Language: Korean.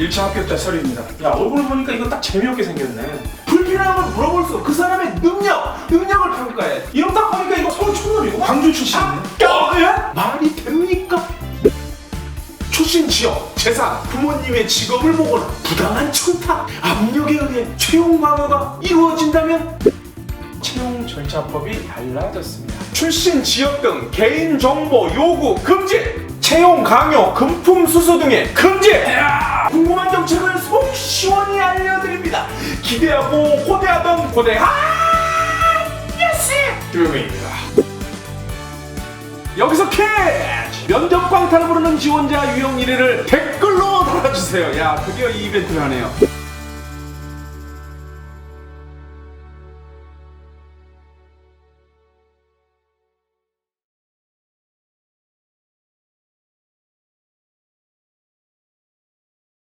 1차 합격자 서류입니다. 야 얼굴 보니까 이거 딱 재미없게 생겼네. 불필요한 걸 물어볼 수 그 사람의 능력, 능력을 평가해. 이런 딱 보니까 이거 서울 촌놈이고 광주 출신이네. 어, 예? 말이 됩니까? 출신 지역, 재산, 부모님의 직업을 보거나 부당한 청탁, 압력에 의해 채용 강화가 이루어진다면 채용 절차법이 달라졌습니다. 출신 지역 등 개인 정보 요구 금지, 채용 강요, 금품 수수 등의 금지. 알려드립니다. 기대하고 고대하던 고대하 예스 김용민입니다. 여기서 캐치! 면접 광탈을 부르는 지원자 유형 1위를 댓글로 달아주세요. 야, 드디어 이 이벤트를 하네요.